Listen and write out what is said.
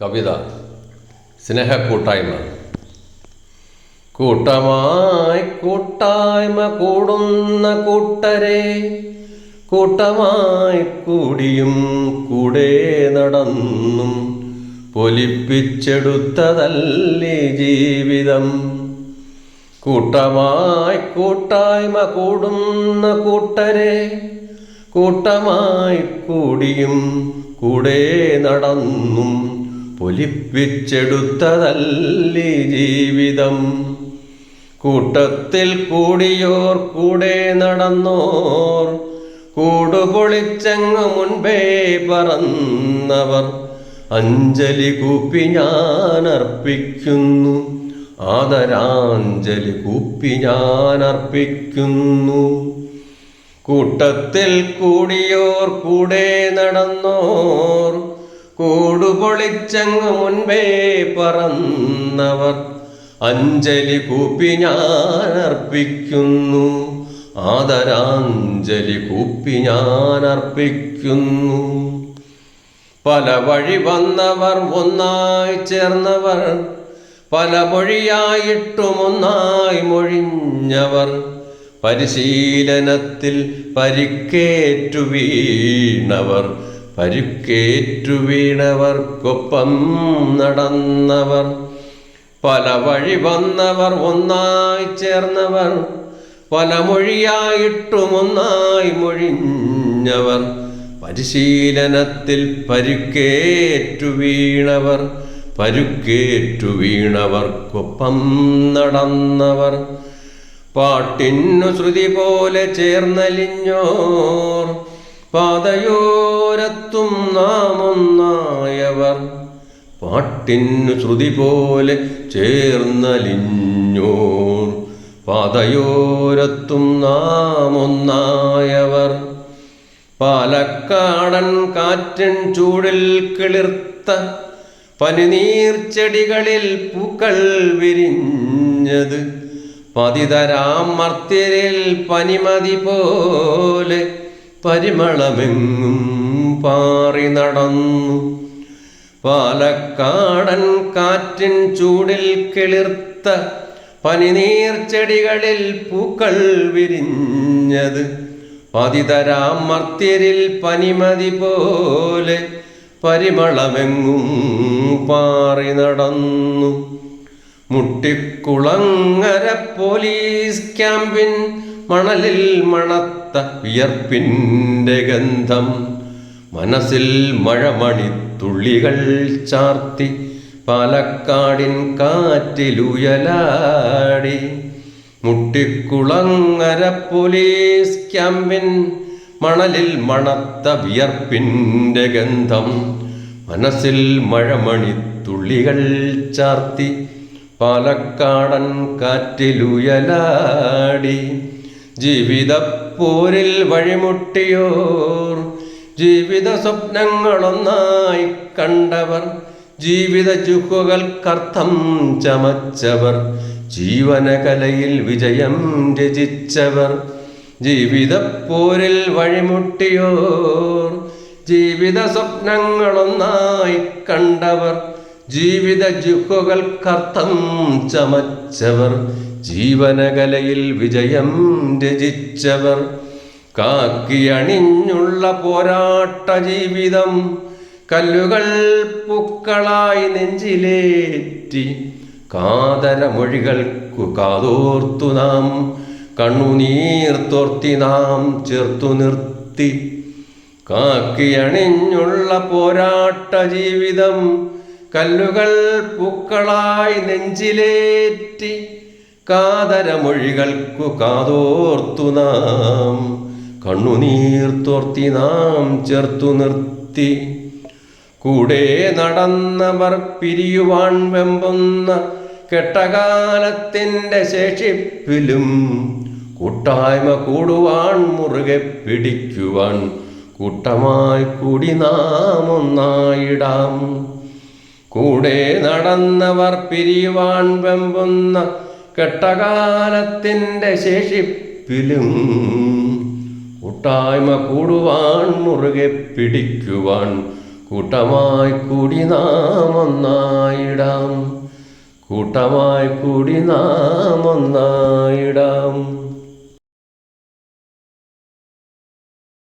കവിത സ്നേഹക്കൂട്ടായ്മ. കൂട്ടമായി കൂട്ടായ്മ കൂടുന്ന കൂട്ടരെ കൂട്ടമായി കൂടിയും കൂടെ നടന്നും പൊലിപ്പിച്ചെടുത്തതല്ലേ ജീവിതം. കൂട്ടമായി കൂട്ടായ്മ കൂടുന്ന കൂട്ടരെ കൂട്ടമായി കൂടിയും കൂടെ നടന്നും പൊലിപ്പിച്ചെടുത്തതല്ലേ ജീവിതം. കൂട്ടത്തിൽ കൂടിയോർ കൂടെ നടന്നോർ. കൂടുപൊളിച്ചങ്ങ് മുൻപേ പറന്നവർ. അഞ്ജലി കൂപ്പി ഞാൻ അർപ്പിക്കുന്നു ആദരാഞ്ജലി കൂപ്പി ഞാൻ അർപ്പിക്കുന്നു കൂട്ടത്തിൽ കൂടിയോർ കൂടെ നടന്നോർ. കൂടുപൊളിച്ചങ്ങ് മുൻപേ പറന്നവർ അഞ്ജലി കൂപ്പി ഞാൻ അർപ്പിക്കുന്നു ആദരാഞ്ജലി കൂപ്പി ഞാൻ അർപ്പിക്കുന്നു പല വഴി വന്നവർ ഒന്നായി ചേർന്നവർ പല മൊഴിയായിട്ടും ഒന്നായി മൊഴിഞ്ഞവർ പരിശീലനത്തിൽ പരിക്കേറ്റു വീണവർ. പരുക്കേറ്റു വീണവർക്കൊപ്പം നടന്നവർ പല വഴി വന്നവർ ഒന്നായി ചേർന്നവർ പല മൊഴിയായിട്ടും ഒന്നായി മൊഴിഞ്ഞവർ പരിശീലനത്തിൽ പരുക്കേറ്റു വീണവർ പരുക്കേറ്റു വീണവർക്കൊപ്പം നടന്നവർ പാട്ടിന്നു ശ്രുതി പോലെ ചേർന്നലിഞ്ഞോർ പാതയോരത്തും നാമൊന്നായവർ. പാട്ടിനു പാട്ടിന്നു ശ്രുതി പോലെ ചേർന്നലിഞ്ഞോർ. പാതയോരത്തും നാമൊന്നായവർ. പാലക്കാടൻ കാറ്റൻ ചൂടിൽ കിളിർത്ത പനിനീർച്ചെടികളിൽ പൂക്കൾ വിരിഞ്ഞത്. പതിതരാം മർത്യരിൽ പനിമതി പോലെ പരിമളമെങ്ങും പാറി നടന്നു. പാലക്കാടൻ കാറ്റിൻ ചൂടിൽ കിളിർത്ത പനിനീർ ചെടികളിൽ പൂക്കൾ വിരിഞ്ഞത്. പതിതരാം മർത്യരിൽ പനിമതി പോലെ പരിമളമെങ്ങും പാറി നടന്നു. മുട്ടിക്കുളങ്ങര പോലീസ് ക്യാമ്പിൻ മണലിൽ മണത്ത വിയർപ്പിന്റെ ഗന്ധം മനസ്സിൽ മഴമണിത്തുള്ളികൾ ചാർത്തി പാലക്കാടിൻ കാറ്റിലുയലാടി. മുട്ടിക്കുളങ്ങര പോലീസ് ക്യാമ്പിൻ മണലിൽ മണത്ത വിയർപ്പിന്റെ ഗന്ധം മനസ്സിൽ മഴമണിത്തുള്ളികൾ ചാർത്തി പാലക്കാടൻ കാറ്റിലുയലാടി. ജീവിതപ്പോരിൽ വഴിമുട്ടിയോർ. ജീവിത സ്വപ്നങ്ങളൊന്നായി കണ്ടവർ ജീവിത ജുഹുകൾക്കർത്ഥം ചമച്ചവർ ജീവനകലയിൽ വിജയം രചിച്ചവർ. ജീവിതപ്പോരിൽ വഴിമുട്ടിയോർ. ജീവിത സ്വപ്നങ്ങളൊന്നായി കണ്ടവർ ജീവിത ജുഹുകൾക്കർത്ഥം ചമച്ചവർ. ജീവനകലയിൽ വിജയം രചിച്ചവർ കാക്കിയണിഞ്ഞുള്ള പോരാട്ട ജീവിതം കല്ലുകൾ പൂക്കളായി നെഞ്ചിലേറ്റി കാതരമൊഴികൾക്കു കാതോർത്തു നാം കണ്ണുനീർത്തോർത്തി നാം ചേർത്തു നിർത്തി. കാക്കിയണിഞ്ഞുള്ള പോരാട്ട ജീവിതം കല്ലുകൾ പൂക്കളായി നെഞ്ചിലേറ്റി കാതരമൊഴികൾക്കു കാതോർത്തു നാം. കണ്ണുനീർത്തോർത്തി നാം ചേർത്തു നിർത്തി. കൂടെ നടന്നവർ പിരിയുവാൻ വെമ്പുന്ന കെട്ടകാലത്തിന്റെ ശേഷിപ്പിലും കൂട്ടായ്മ കൂടുവാൻ മുറുകെ പിടിക്കുവാൻ കൂട്ടമായി കൂടി നാം ഒന്നായിടാം. കൂടെ നടന്നവർ പിരിയുവാൻ വെമ്പുന്ന കെട്ടകാലത്തിന്റെ ശേഷിപ്പിലും കൂട്ടായ്മ കൂടുവാൻ മുറുകെ പിടിക്കുവാൻ കൂട്ടമായി കൂടി നാം ഒന്നായിടാം. കൂട്ടമായി കൂടി നാം ഒന്നായിടാം.